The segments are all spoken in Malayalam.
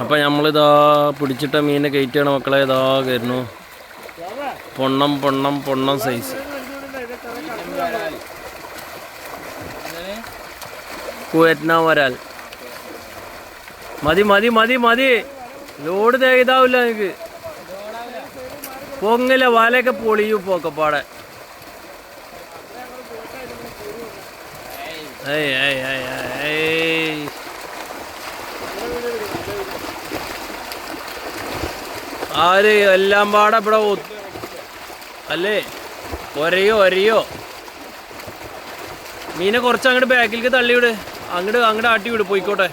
അപ്പം നമ്മളിതാ പിടിച്ചിട്ട മീനെ കയറ്റിയാണ് മക്കളെ ഇതാ കയറുന്നു പൊണ്ണം പൊണ്ണം പൊണ്ണം സൈസ് കുവറ്റ്നാ വരാൽ മതി മതി മതി മതി. ലോഡ് തേകിതാവില്ല നിങ്ങക്ക്. പൊങ്ങില്ല വലയൊക്കെ പൊളിയൂ പോക്കപ്പാടെ. ഏയ് ഏയ് ഏയ് ഏയ്. ആര് എല്ലാം പാടെ ഇവിടെ? അല്ലേ? ഒരയോ ഒരയോ. മീനെ കുറച്ച് അങ്ങോട്ട് ബാക്കിലേക്ക് തള്ളിവിട്. അങ്ങോട്ട് അങ്ങോട്ട് ആട്ടി വിട് പോയിക്കോട്ടെ.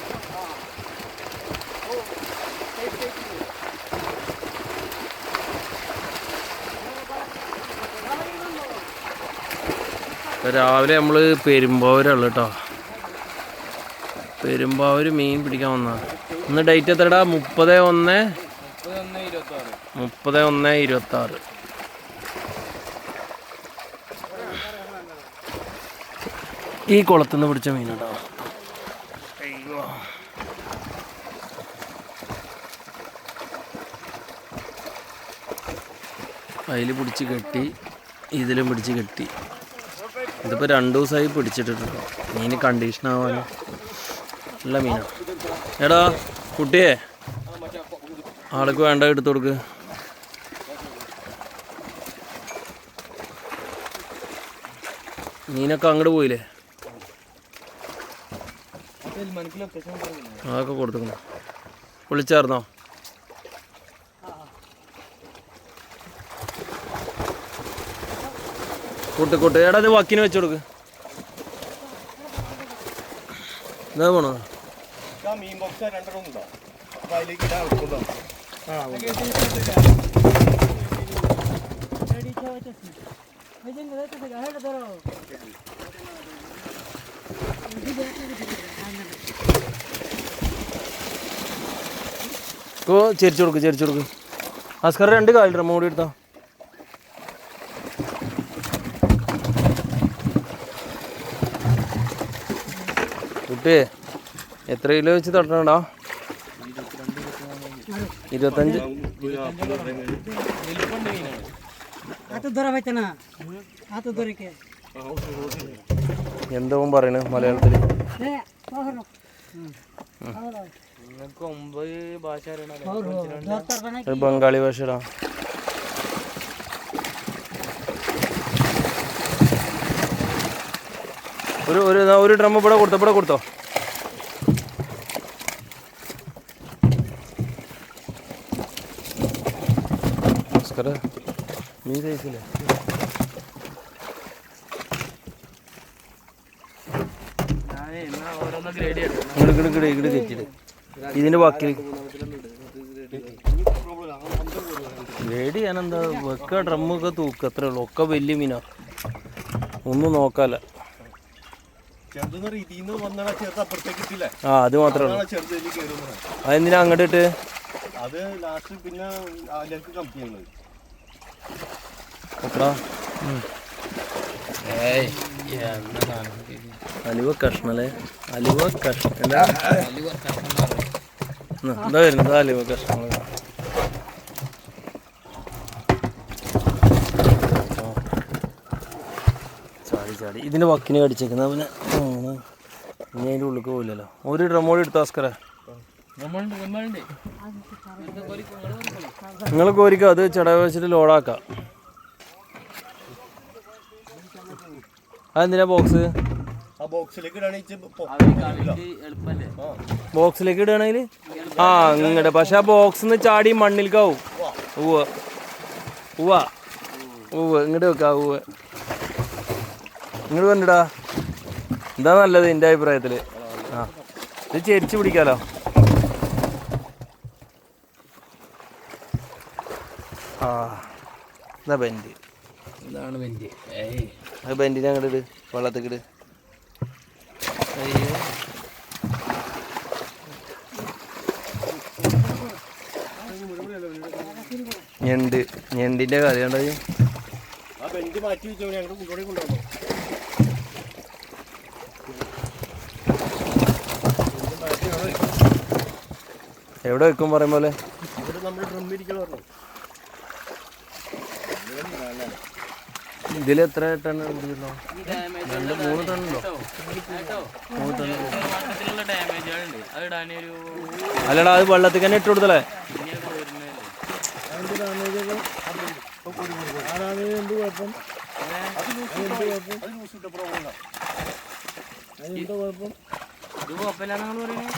രാവിലെ നമ്മൾ പെരുമ്പാവൂരുള്ളു കേട്ടോ പെരുമ്പാവൂര് മീൻ പിടിക്കാൻ വന്നാ ഇന്ന് ഡേറ്റ് എത്രടാ? മുപ്പത് ഒന്ന് മുപ്പത് ഒന്ന് ഇരുപത്തി ആറ് ഈ കുളത്തുനിന്ന് പിടിച്ച മീനുണ്ടോ? അയ്യോ. അതിൽ പിടിച്ച് കെട്ടി ഇതിലും പിടിച്ച് കെട്ടി. ഇതിപ്പോൾ രണ്ട് ദിവസമായി പിടിച്ചിട്ടിട്ടുണ്ടോ. മീൻ കണ്ടീഷൻ ആവാൻ. നല്ല മീനാണ് എടാ കുട്ടിയെ. ആൾക്ക് വേണ്ട എടുത്തു കൊടുക്ക്. മീനൊക്കെ അങ്ങോട്ട് പോയില്ലേ? അതൊക്കെ കൊടുത്തു വിളിച്ചായിരുന്നോ? കൂട്ട് കൂട്ട്. എടാ ഇത് വക്കിന് വെച്ച് കൊടുക്ക്. ഇതാ പോണോ മീൻ ബോക്സ് രണ്ടെണ്ണം ഉണ്ടോ? അപ്പൊ അതിലേക്ക് ഇടാൻ വെക്കുന്നുണ്ടോ ഓ ചെരിച്ചു കൊടുക്ക് ചെരിച്ചു കൊടുക്ക് അസ്കർ രണ്ട് കാലിട്ട മൂടി എടുത്തോ കുട്ടിയെ എത്ര കിലോ വെച്ച് തട്ടണടാ ഇരുപത്തഞ്ച്. എന്തോ പറയണ മലയാളത്തിൽ ബംഗാളി ഭാഷടാ. ഒരു ഒരു ഡ്രമ്മ ഇവിടെ കൊടുത്തോ ഇവിടെ കൊടുത്തോ. നമസ്കാരം. മീൻ കയറ്റിട് ഇതിന്റെ ബാക്കി ഗ്രേഡ് ചെയ്യാനെന്താ? വെക്ക ഡ്രമ്മൊക്കെ തൂക്കുക അത്രേ ഉള്ളൂ. ഒക്കെ വലിയ മീനാ. ഒന്നും ഇട്ടില്ലേ? ആ അത് മാത്രമേ ഉള്ളൂ. അതെന്തിനാ അങ്ങോട്ട് ഇട്ട്? അത് ലാസ്റ്റ് പിന്നെ അതിലേക്ക് കമ്പി ചെയ്യുന്നത് നോക്കടാ അലുവ കഷ്ണല്ലേ? അലുവ കഷ്ണ എന്താ? എന്താ വരുന്നത്? അലുവ കഷ്ണങ്ങൾ ചാടി ചാടി. ഇതിന്റെ വക്കിന് കടിച്ചേക്കുന്ന പിന്നെ. ഇനി അതിന്റെ ഉള്ളിൽ പോയില്ലല്ലോ ഒരു ഡ്രമോളി എടുത്ത ആസ്കറ നിങ്ങൾ കോരിക്കോ? അത് ചടവ് വെച്ചിട്ട് ലോഡാക്കാം അതെന്തിനാ ബോക്സ് ആ ബോക്സിലേക്ക് ഇടുകയാണെങ്കിൽ ആ. ഇങ്ങടെ. പക്ഷെ ആ ബോക്സിന്ന് ചാടി മണ്ണിൽക്കാവും. ഉവ്വ. ഉവ്വ. ഉവ്വ്. ഇങ്ങോട്ട് വെക്കാ ഉവ്വ്. ഇങ്ങോട്ട് വന്നിടാ എന്താ നല്ലത് എന്റെ അഭിപ്രായത്തിൽ ആ. ഇത് ചെരിച്ച് പിടിക്കാലോ. ആ. ഇതാ ബെൻഡ് ഇതാണ് വെന്റ് അത് ബെൻഡിനെ അങ്ങോട്ട് ഇട് വെള്ളത്തേക്ക് ഇട്. അയ്യോ. ഞണ്ട് ഞണ്ടിന്റെ കറി കണ്ടത് എവിടെ വെക്കും പറയും പോലെ? അവിടെ നമ്മൾ ഡ്രം ഇരിക്കണം പറഞ്ഞു. ഇതിൽ എത്ര ടൺ പിടിച്ചിട്ടുണ്ടോ? രണ്ട് മൂന്ന് ടൺ ഉണ്ടോ മൂന്ന് ടൺ അല്ലടാ അത് വെള്ളത്തിൽ തന്നെ ഇട്ട് കൊടുത്തല്ലേ? അത് കുഴപ്പം ഇത് പറയുന്നത്.